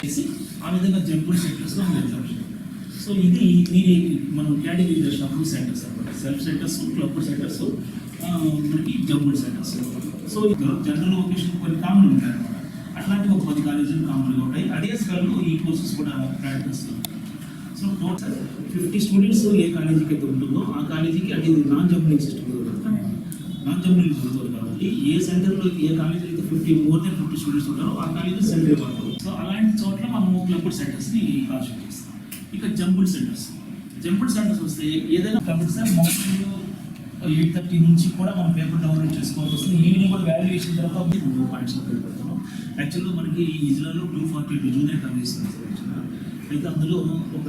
చేసి ఆ విధంగా జంపుల్ సెంటర్స్లో మనం ఎగ్జామిషన్ సో ఇది మీరు మనం కేటగిరీ చేసినప్పుడు సెంటర్స్ అనమాట సెల్ఫ్ సెంటర్స్ క్లబ్ సెంటర్స్ మనకి jumble centres. So general location కొన్ని కామన్ ఉంటాయి అనమాట అట్లాంటి ఒక పది కాలేజీలు కామన్గా ఉంటాయి. అదే స్కల్లో ఈ కోర్సెస్ కూడా practice so total fifty students ఏ కాలేజీకి అయితే ఉంటుందో ఆ కాలేజీకి అది non jumbling system non jumbling చదువుతారు కాబట్టి ఏ సెంటర్లో ఏ కాలేజీలో అయితే fifty more than fifty students ఉంటారో ఆ కాలేజీ సెంటర్ ఇవ్వాలి సో అలాంటి చోట్ల మనం క్లబ్డ్ సెంటర్స్ని కాన్స్టిట్యూట్ చేస్తాం. ఇక జంబుల్ సెంటర్స్ జంబుల్ సెంటర్స్ వస్తే ఏదైనా కాబట్టి మార్నింగ్ ఎయిట్ థర్టీ నుంచి కూడా మనం పేపర్ డౌన్లోడ్ చేసుకోవాల్సి వస్తుంది. ఈవినింగ్ కూడా వాల్యుయేషన్ తర్వాత పాయింట్స్ పెడతాం. యాక్చువల్గా మనకి ఈ జిల్లాలో two forty two junior colleges అయితే అందులో ఒక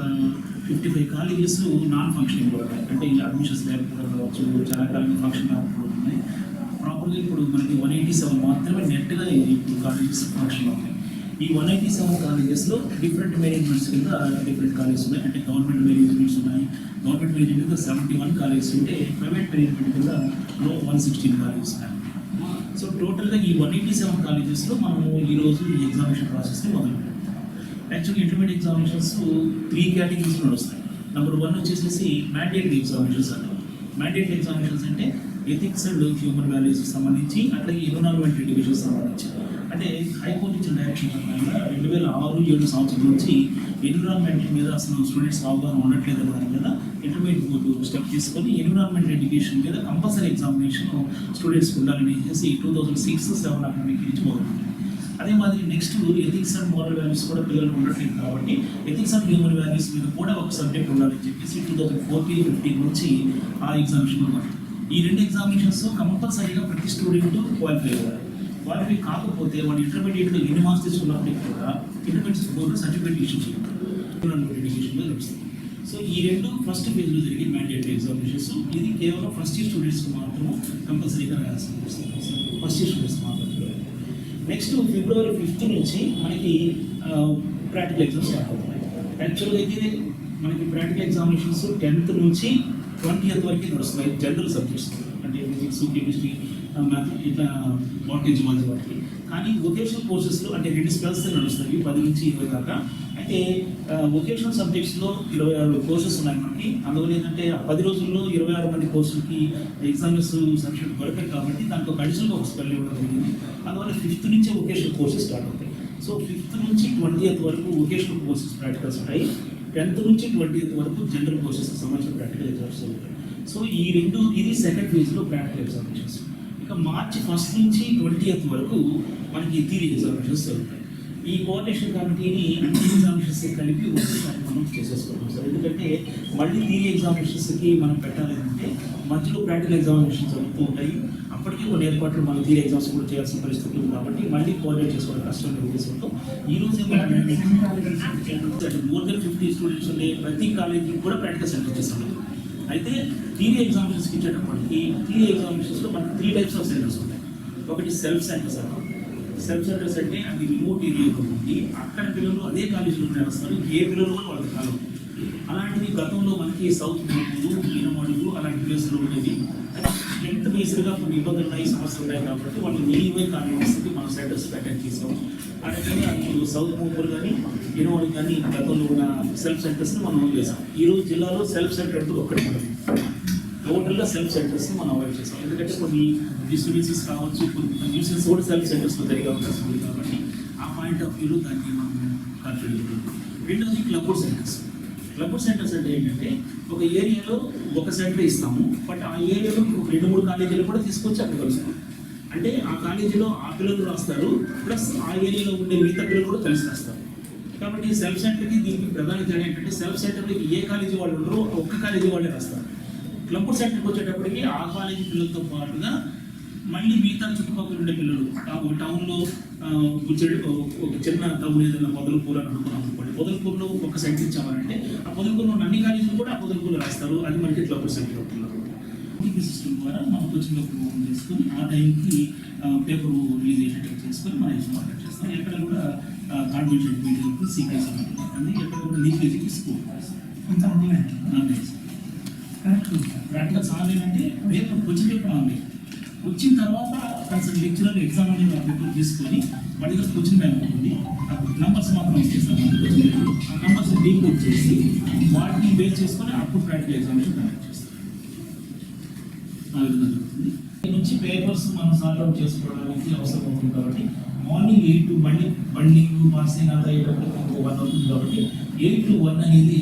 fifty five colleges non functioning కూడా ఉన్నాయి. అంటే ఈ అడ్మిషన్స్ లేకపోవడం కావచ్చు చాలా కాలం ఫంక్షన్ కాకపోవడం ఉన్నాయి. ప్రాపర్గా ఇప్పుడు మనకి వన్ ఎయిటీ సెవెన్ మాత్రమే నెట్గా ఇప్పుడు కాలేజెస్ ఫంక్షన్ ఉన్నాయి. ఈ వన్ ఎయిటీ సెవెన్ కాలేజెస్లో డిఫరెంట్ మేనేజ్మెంట్స్ కింద డిఫరెంట్ కాలేజెస్ ఉన్నాయి. అంటే గవర్నమెంట్ మేనేజ్మెంట్స్ ఉన్నాయి. గవర్నమెంట్ మేనేజ్మెంట్ కింద సెవెంటీ వన్ కాలేజెస్ ఉంటే ప్రైవేట్ మేనేజ్మెంట్ కింద లో వన్ సిక్స్టీన్ కాలేజెస్ ఉన్నాయి. సో టోటల్గా ఈ వన్ ఎయిటీ సెవెన్ కాలేజెస్లో మనము ఈరోజు ఈ ఎగ్జామినేషన్ ప్రాసెస్ని మొదలు actually intermediate examinations three categories నడుస్తాయి నెంబర్ వన్ వచ్చేసేసి మ్యాండేటరీ ఎగ్జామినేషన్స్ అంటారు మ్యాండేటరీ ఎగ్జామినేషన్స్ అంటే ఎథిక్స్ అండ్ హ్యూమన్ వాల్యూస్కి సంబంధించి అట్లాగే ఎన్విరాన్మెంట్ ఎడ్యుకేషన్ సంబంధించి. అంటే హైకోర్టు ఇచ్చిన డైరెక్షన్ ప్రకారంగా రెండు వేల ఆరు ఏడు సంవత్సరం నుంచి ఎన్విరాన్మెంట్ మీద అసలు స్టూడెంట్స్ అవగాహన ఉండట్లేదు అనే దాని మీద ఇంటర్మీడియట్ బోర్డు స్టెప్ తీసుకొని ఎన్విరాన్మెంట్ ఎడ్యుకేషన్ మీద కంపల్సరీ ఎగ్జామినేషన్ స్టూడెంట్స్కి ఉండాలని చెప్పేసి two thousand six seven academic నుంచి మొదలుపెట్టింది అదే మాదిరి next ethics and moral values కూడా పిల్లలు ఉండట్లేదు కాబట్టి ఎథిక్స్ అండ్ హ్యూమన్ వాల్యూస్ మీద కూడా ఒక సబ్జెక్ట్ ఉండాలని చెప్పేసి టూ థౌసండ్ ఫోర్టీన్ ఫిఫ్టీన్ నుంచి ఆ ఎగ్జామినేషన్ ఉన్నది ఈ రెండు ఎగ్జామినేషన్స్ కంపల్సరీగా ప్రతి స్టూడెంట్ క్వాలిఫై అవ్వాలి క్వాలిఫై కాకపోతే వాడు ఇంటర్మీడియట్లో ఎన్ని మార్క్స్ తీసుకున్నప్పటికీ కూడా ఇంటర్మీడియట్ బోర్డు సర్టిఫికేట్ ఇష్యూ చేయాలి. ఎడ్యుకేషన్లో లభిస్తుంది. సో ఈ రెండు ఫస్ట్ ఫేజ్లో జరిగే మ్యాండేటరీ ఎగ్జామినేషన్స్ ఇది కేవలం ఫస్ట్ ఇయర్ స్టూడెంట్స్కి మాత్రము కంపల్సరీగా రాయాల్సిన ఫస్ట్ ఇయర్ స్టూడెంట్స్ మాత్రమే నెక్స్ట్ ఫిబ్రవరి ఫిఫ్త్ నుంచి మనకి ప్రాక్టికల్ ఎగ్జామ్స్ స్టార్ట్ అవుతున్నాయి. యాక్చువల్గా అయితే మనకి ప్రాక్టికల్ ఎగ్జామినేషన్స్ టెన్త్ నుంచి ట్వంటీ వరకు నడుస్తున్నాయి జనరల్ సబ్జెక్ట్స్ అంటే ఫిజిక్స్ కెమిస్ట్రీ మ్యాథ్ ఇట్లా బాటనీ జువాలజీ వాటికి కానీ వొకేషనల్ కోర్సెస్లో అంటే రెండు స్పెల్స్ నడుస్తాయి పది నుంచి ఇరవై దాకా. అయితే వొకేషనల్ సబ్జెక్ట్స్లో ఇరవై ఆరు కోర్సెస్ ఉన్నాయి మనకి. అందువల్ల ఏంటంటే పది రోజుల్లో ఇరవై ఆరు మంది కోర్సులకి ఎగ్జామ్స్ సబ్జెక్ట్ దొరకదు కాబట్టి దాంట్లో అడిషనల్గా ఒక స్పెల్ ఇవ్వడం జరిగింది. అందువల్ల ఫిఫ్త్ నుంచే వొకేషనల్ కోర్సెస్ స్టార్ట్ అవుతాయి. సో ఫిఫ్త్ నుంచి ట్వంటీ వరకు వొకేషనల్ కోర్సెస్ ప్రాక్టికల్స్ ఉంటాయి. టెన్త్ నుంచి ట్వంటీ వరకు జనరల్ కోర్సెస్ సంబంధించిన ప్రాక్టికల్ ఎగ్జామ్స్ ఉంటాయి సో ఈ రెండు ఇది సెకండ్ ఫేజ్లో ప్రాక్టికల్ ఎగ్జామినేషన్స్ ఇక మార్చి ఫస్ట్ నుంచి ట్వంటీ వరకు మనకి థీరీ ఎగ్జామినేషన్స్ జరుగుతాయి. ఈ కోఆర్డినేషన్ కమిటీని అన్ని ఎగ్జామినేషన్స్ కలిపి ఒకసారి మనం చేసేసుకుంటాం సార్. ఎందుకంటే మళ్ళీ థియరీ ఎగ్జామినేషన్స్కి మనం పెట్టాలంటే మధ్యలో ప్రాక్టికల్ ఎగ్జామినేషన్స్ జరుగుతూ ఉంటాయి. అప్పటికీ కొన్ని ఏర్పాట్లు మనం థియరీ ఎగ్జామ్స్ కూడా చేయాల్సిన పరిస్థితి ఉంది కాబట్టి మళ్ళీ కోఆర్డినేట్ చేసుకోవడం కష్టం ఉద్దేశంతో ఈ రోజు మోర్ దెన్ ఫిఫ్టీ స్టూడెంట్స్ ఉండే ప్రతి కాలేజీకి కూడా ప్రాక్టికల్ సెంటర్ చేస్తాం అయితే థియరీ ఎగ్జామినేషన్స్కి ఇచ్చేటప్పటికి థియరీ ఎగ్జామినేషన్స్లో మనకి త్రీ టైప్స్ ఆఫ్ సెంటర్స్ ఉంటాయి. ఒకటి సెల్ఫ్ సెంటర్స్ అంటాం. సెల్ఫ్ సెంటర్స్ అంటే అది రిమోట్ ఏరియాలో ఉంది. అక్కడ పిల్లలు అదే కాలేజీలో చేస్తారు ఏ పిల్లలు కూడా వాళ్ళకి కాలం అలాంటిది గతంలో మనకి సౌత్ మోడూరు ఈనమడుగు అలాంటి ప్లేస్లో ఉండేది ఎంత బేస్డ్గా కొన్ని ఇబ్బందులు ఉన్నాయి సమస్యలు ఉన్నాయి కాబట్టి వాళ్ళు నియమే కాలేజెస్కి మనం సెంటర్స్ అటెండ్ చేసాం అదేవిధంగా ఇప్పుడు సౌత్ మోపూర్ కానీ ఈనమడుగు కానీ గతంలో ఉన్న సెల్ఫ్ సెంటర్స్ని మనం చేసాం ఈరోజు జిల్లాలో సెల్ఫ్ సెంటర్ అంటూ ఒక్కటి టోటల్గా సెల్ఫ్ సెంటర్స్ని మనం అవాయిడ్ చేస్తాం ఎందుకంటే కొన్ని డిస్టర్బెన్సెస్ కావచ్చు కొన్ని న్యూసెన్స్ కూడా సెల్ఫ్ సెంటర్స్లో జరిగే అవకాశం ఉంది కాబట్టి ఆ పాయింట్ ఆఫ్ వ్యూలో దాన్ని మనం కన్సిడర్ రెండోది క్లబ్ సెంటర్స్ క్లబ్ సెంటర్స్ అంటే ఏంటంటే ఒక ఏరియాలో ఒక సెంటర్ ఇస్తాము బట్ ఆ ఏరియాలో ఒక రెండు మూడు కాలేజీలు కూడా తీసుకొచ్చి అక్కడ కలుస్తాం. అంటే ఆ కాలేజీలో ఆ పిల్లలు రాస్తారు ప్లస్ ఆ ఏరియాలో ఉండే మిగతా పిల్లలు కూడా కలిసి రాస్తారు. కాబట్టి సెల్ఫ్ సెంటర్కి దీనికి ప్రధాన తేడా ఏంటంటే సెల్ఫ్ సెంటర్లో ఏ కాలేజీ వాళ్ళు ఉండరో ఒక్క కాలేజీ వాళ్ళే రాస్తారు. క్లబ్ సెంటర్కి వచ్చేటప్పటికి ఆ కాలేజీ పిల్లలతో పాటుగా మళ్ళీ మిగతా చుట్టుపక్కల ఉండే పిల్లలు ఒక టౌన్లో ఒక ఒక చిన్న టౌన్ ఏదైనా పొదలపూర్ అని అనుకున్నాం అనుకోండి. పొదలపూర్లో ఒక సెంటర్ ఇచ్చామంటే ఆ పొదలపూర్లో ఉన్న అన్ని కాలేజీలు కూడా ఆ పొదలపూర్లో రాస్తారు. అది మనకి క్లబ్ సెంటర్ అవుతుంది టీపీ సిస్టమ్ ద్వారా మనకు వచ్చిన ఓపెన్ చేసుకొని ఆ టైంకి పేపర్ రిలీజ్ అయ్యేటట్టు చేసుకొని మనం ఎగ్జామ్ అటెండ్ చేస్తాం ఎక్కడ కూడా కాన్ఫిడెన్షియల్ మీటింగ్ సీక్రెట్స్ అనేది ఎక్కడ కూడా లీకేజీకి స్కోర్ ప్రాక్టికల్స్ ఆన్లైన్ అంటే పేపర్ క్వశ్చన్ పేపర్ ఆన్లైన్. వచ్చిన తర్వాత కన్సల్ట్ లెక్చరర్ ఎగ్జామ్ అనేది ఆ పేపర్ తీసుకొని వాడి దగ్గర క్వశ్చన్ బ్యాంక్ ఉంటుంది నంబర్స్ మాత్రం ఇచ్చేస్తాం క్వశ్చన్ బ్యాంక్ ఆ నంబర్స్ డీకోడ్ చేసి వాటిని బేస్ చేసుకొని అప్పుడు ప్రాక్టికల్ ఎగ్జామినేషన్ కండక్ట్ చేస్తాం ఆ విధంగా జరుగుతుంది. నుంచి పేపర్స్ మనం సాల్వ్ అవుట్ చేసుకోవడానికి అవసరం అవుతుంది కాబట్టి మార్నింగ్ ఎయిట్ టు బండి బండింగ్ పాసింగ్ అంతా అయ్యేటప్పుడు ఇంకో వన్ అవుతుంది కాబట్టి ఎయిట్ టు వన్ అనేది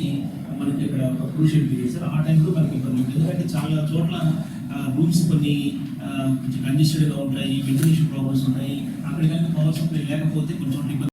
మనకి ఇక్కడ ఒక క్రూషియల్ పీరియడ్ సార్ ఆ టైంలో మనకి ఇబ్బంది ఉంటుంది ఎందుకంటే చాలా చోట్ల రూమ్స్ కొన్ని కొంచెం కంజెస్టెడ్గా ఉంటాయి వెంటిలేషన్ ప్రాబ్లమ్స్ ఉంటాయి. అక్కడ కనుక పవర్ సప్లై లేకపోతే కొంచెం ఇబ్బంది